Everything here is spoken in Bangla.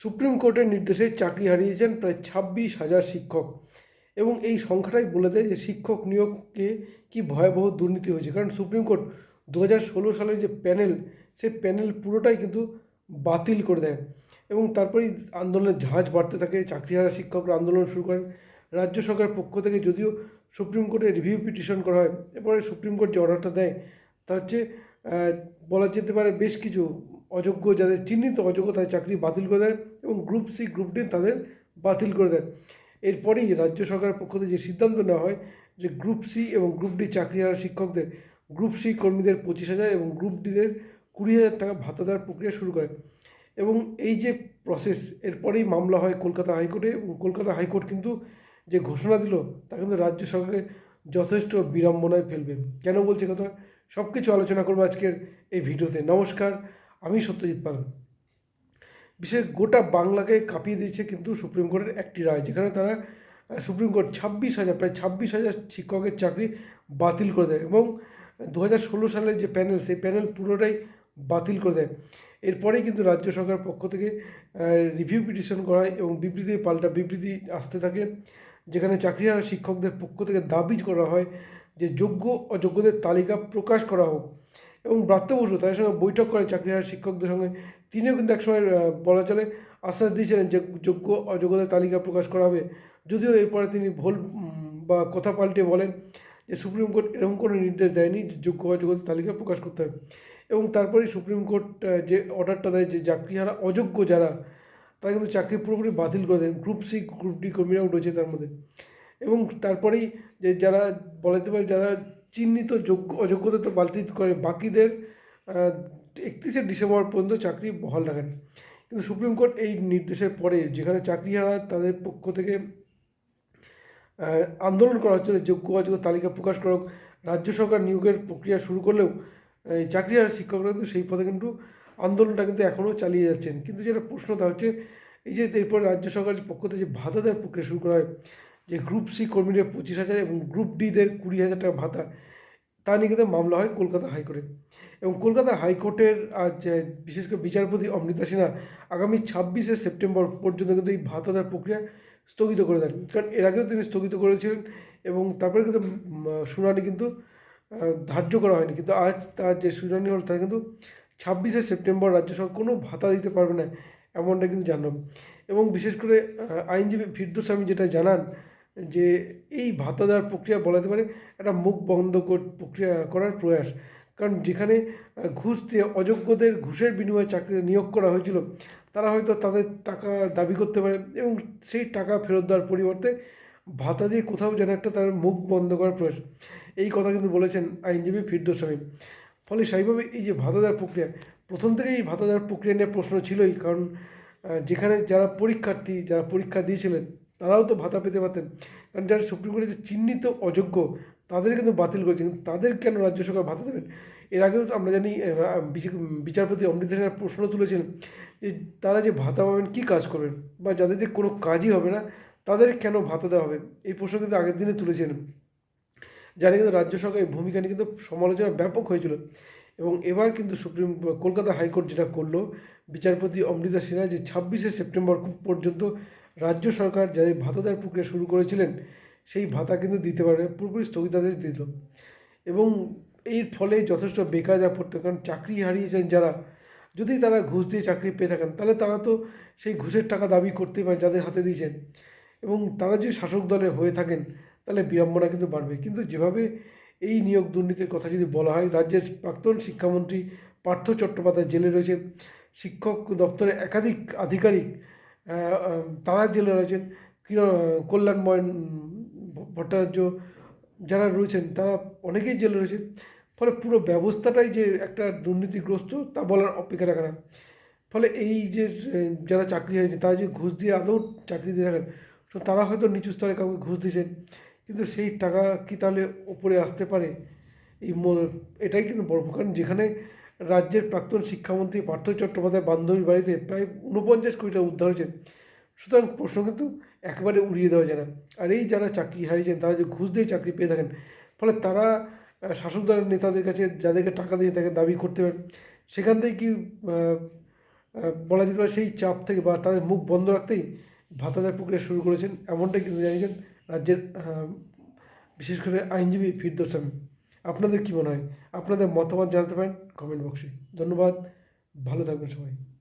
সুপ্রিম কোর্টের নির্দেশে চাকরি হারিয়েছেন প্রায় ছাব্বিশ হাজার শিক্ষক। এবং এই সংখ্যাটাই বলে দেয় যে শিক্ষক নিয়োগকে কি ভয়াবহ দুর্নীতি হয়েছে। কারণ সুপ্রিম কোর্ট দু হাজার ষোলো সালের যে প্যানেল সেই প্যানেল পুরোটাই কিন্তু বাতিল করে দেয়। এবং তারপরেই আন্দোলনের ঝাঁজ বাড়তে থাকে চাকরিহারা শিক্ষকরা আন্দোলন শুরু করেন। রাজ্য সরকারের পক্ষ থেকে যদিও সুপ্রিম কোর্টে রিভিউ পিটিশন করা হয়, এরপরে সুপ্রিম কোর্ট যে অর্ডারটা দেয়, তা হচ্ছে বলা যেতে পারে বেশ কিছু অযোগ্য যাদের চিহ্নিত অযোগ্য তাদের চাকরি বাতিল করে দেয় এবং গ্রুপ সি গ্রুপ ডি তাদের বাতিল করে দেয়। এরপরেই রাজ্য সরকারের পক্ষ থেকে যে সিদ্ধান্ত নেওয়া হয় যে গ্রুপ সি এবং গ্রুপ ডি চাকরিহারা শিক্ষকদের গ্রুপ সি কর্মীদের পঁচিশ হাজার এবং গ্রুপ ডিদের কুড়ি হাজার টাকা ভাতা দেওয়ার প্রক্রিয়া শুরু করে। এবং এই যে প্রসেস এরপরেই মামলা হয় কলকাতা হাইকোর্টে এবং কলকাতা হাইকোর্ট কিন্তু যে ঘোষণা দিল, তা কিন্তু রাজ্য সরকারকে যথেষ্ট বিড়ম্বনায় ফেলবে। কেন বলছে কথা? সব কিছু আলোচনা করব আজকের এই ভিডিওতে। নমস্কার আমি সত্যজিৎ পাল। বিশেষ গোটা বাংলাকে কাঁপিয়ে দিয়েছে কিন্তু সুপ্রিম কোর্টের একটি রায়, যেখানে তারা সুপ্রিম কোর্ট ছাব্বিশ হাজার, প্রায় ছাব্বিশ হাজার শিক্ষকের চাকরি বাতিল করে দেয় এবং দু হাজার ষোলো সালের যে প্যানেল, সেই প্যানেল পুরোটাই বাতিল করে দেয়। এরপরেই কিন্তু রাজ্য সরকারের পক্ষ থেকে রিভিউ পিটিশন করা এবং বিবৃতি পাল্টা বিবৃতি আসতে থাকে, যেখানে চাকরি চাকরিহারা শিক্ষকদের পক্ষ থেকে দাবি করা হয় যে যোগ্য অযোগ্যদের তালিকা প্রকাশ করা হোক। এবং ব্রাত্য বসু তাদের সঙ্গে বৈঠক করে চাকরিহারা শিক্ষকদের সঙ্গে। তিনিও কিন্তু একসময় বলা চলে, আশ্বাস দিয়েছিলেন যে যোগ্য অযোগ্যতার তালিকা প্রকাশ করা হবে। যদিও এরপরে তিনি ভুল বা কথা পাল্টে বলেন যে সুপ্রিম কোর্ট এরকম কোনো নির্দেশ দেয়নি যে যোগ্য অযোগ্যদের তালিকা প্রকাশ করতে হবে। এবং তারপরেই সুপ্রিম কোর্ট যে অর্ডারটা দেয় যে চাকরিহারা অযোগ্য যারা, তারা কিন্তু চাকরি পুরোপুরি বাতিল করে দেন। গ্রুপ সি, গ্রুপ ডি কর্মীরাও রয়েছে তার মধ্যে। এবং তারপরেই যে যারা বলাতে পারে যারা চিহ্নিত যোগ্য, অযোগ্যতা তো বাতিল করে বাকিদের একত্রিশে ডিসেম্বর পর্যন্ত চাকরি বহাল রাখেন। কিন্তু সুপ্রিম কোর্ট এই নির্দেশের পরে যেখানে চাকরি চাকরিহারা তাদের পক্ষ থেকে আন্দোলন করা হচ্ছে, যোগ্য, অযোগ্য তালিকা প্রকাশ করা রাজ্য সরকার নিয়োগের প্রক্রিয়া শুরু করলেও, এই চাকরিহারা শিক্ষকরা কিন্তু সেই পথে কিন্তু আন্দোলনটা কিন্তু এখনও চালিয়ে যাচ্ছেন। কিন্তু যেটা প্রশ্নটা হচ্ছে, এই যে এরপর রাজ্য সরকারের পক্ষ থেকে যে ভাতা দেওয়ার প্রক্রিয়া শুরু করা হয় যে গ্রুপ সি কর্মীদের পঁচিশ হাজার এবং গ্রুপ ডিদের কুড়ি হাজার টাকা ভাতা, তা নিয়ে কিন্তু মামলা হয় কলকাতা হাইকোর্টে। এবং কলকাতা হাইকোর্টের আজ বিশেষ করে বিচারপতি অমৃতা সিনহা আগামী ছাব্বিশে সেপ্টেম্বর পর্যন্ত কিন্তু এই ভাতা দেওয়ার প্রক্রিয়া স্থগিত করে দেন। কারণ এর আগেও তিনি স্থগিত করেছিলেন এবং তারপরে কিন্তু শুনানি কিন্তু ধার্য করা হয়নি। কিন্তু আজ তার যে শুনানি হল তা কিন্তু ছাব্বিশে সেপ্টেম্বর রাজ্য সরকার কোনো ভাতা দিতে পারবে না এমনটা কিন্তু জানলাম। এবং বিশেষ করে আইনজীবী ফিরদোস আমি যেটা জানান যে এই ভাতা দেওয়ার প্রক্রিয়া বলাতে পারে একটা মুখ বন্ধ কর- প্রক্রিয়া করার প্রয়াস। কারণ যেখানে ঘুষ দিয়ে অযোগ্যদের ঘুষের বিনিময়ে চাকরি নিয়োগ করা হয়েছিল, তারা হয়তো তাদের টাকা দাবি করতে পারে এবং সেই টাকা ফেরত দেওয়ার পরিবর্তে ভাতা দিয়ে কোথাও যেন একটা তার মুখ বন্ধ করার প্রয়াস। এই কথা কিন্তু বলেছেন আইনজীবী ফিরদোস স্বামী। ফলে সেইভাবে এই যে ভাতা দেওয়ার প্রক্রিয়া, প্রথম থেকেই এই ভাতা দেওয়ার প্রক্রিয়া নিয়ে প্রশ্ন ছিলই। কারণ যেখানে যারা পরীক্ষার্থী, যারা পরীক্ষা দিয়েছিলেন তারাও তো ভাতা পেতে পারতেন। কারণ যারা সুপ্রিম কোর্টে যে চিহ্নিত অযোগ্য, তাদের কিন্তু বাতিল করেছে। কিন্তু তাদের কেন রাজ্য সরকার ভাতা দেবেন? এর আগেও তো আমরা জানি বিচারপতি অমৃত সিনহার প্রশ্ন তুলেছিলেন যে তারা যে ভাতা পাবেন, কী কাজ করবেন? বা যাদের যে কোনো কাজই হবে না, তাদের কেন ভাতা দেওয়া হবে? এই প্রশ্ন কিন্তু আগের দিনে তুলেছিলেন। জানি কিন্তু রাজ্য সরকারের ভূমিকা নিয়ে কিন্তু সমালোচনা ব্যাপক হয়েছিল। এবং এবার কিন্তু সুপ্রিম, কলকাতা হাইকোর্ট যেটা করল, বিচারপতি অমৃতা সিনহা যে ছাব্বিশে সেপ্টেম্বর পর্যন্ত রাজ্য সরকার যাদের ভাতাদার প্রক্রিয়া শুরু করেছিলেন, সেই ভাতা কিন্তু দিতে পারবে, পুরোপুরি স্থগিতাদেশ দিল। এবং এর ফলে যথেষ্ট বেকায়দা পড়তে কারণ চাকরি হারিয়েছেন যারা, যদি তারা ঘুষ দিয়ে চাকরি পেয়ে থাকেন, তাহলে তারা তো সেই ঘুষের টাকা দাবি করতে পারেন যাদের হাতে দিয়েছেন। এবং তারা যদি শাসক দলের হয়ে থাকেন, তাহলে বিড়ম্বনা কিন্তু বাড়বে। কিন্তু যেভাবে এই নিয়োগ দুর্নীতির কথা যদি বলা হয়, রাজ্যের প্রাক্তন শিক্ষামন্ত্রী পার্থ চট্টোপাধ্যায় জেলে রয়েছেন। শিক্ষক দপ্তরের একাধিক আধিকারিক তারা জেলে রয়েছেন কল্যাণময় ভট্টাচার্য যারা রয়েছেন, তারা অনেকেই জেলে রয়েছেন। ফলে পুরো ব্যবস্থাটাই যে একটা দুর্নীতিগ্রস্ত, তা বলার অপেক্ষা রাখে না। ফলে এই যে, যারা চাকরি হারিয়েছে তারা যদি ঘুষ দিয়ে আদৌ চাকরি দিয়ে থাকেন, তো তারা হয়তো নিচু স্তরে কাউকে ঘুষ দিয়েছেন। কিন্তু সেই টাকা কি তাহলে ওপরে আসতে পারে? এই এটাই কিন্তু বড় কারণ যেখানে রাজ্যের প্রাক্তন শিক্ষামন্ত্রী পার্থ চট্টোপাধ্যায় বান্ধবীর বাড়িতে প্রায় উনপঞ্চাশ কোটি টাকা উদ্ধার হয়েছে। সুতরাং প্রশ্ন কিন্তু একেবারে উড়িয়ে দেওয়া যায় না। আর এই যারা চাকরি হারিয়েছেন, তারা যে ঘুষ দিয়ে চাকরি পেয়ে থাকেন, ফলে তারা শাসক দলের নেতাদের কাছে যাদেরকে টাকা দিয়ে তাকে দাবি করতে পারেন, সেখান থেকে কি বলা যেতে পারে সেই চাপ থেকে বা তাদের মুখ বন্ধ রাখতেই ভাতাদার প্রক্রিয়া শুরু করেছেন, এমনটাই কিন্তু জানিয়েছেন রাজ্যের বিশেষ করে আইনজীবী ফিরদোসামি আপনাদের কী মনে হয়? আপনাদের মতামত জানাতে পারেন কমেন্ট বক্সে ধন্যবাদ। ভালো থাকবেন সবাই।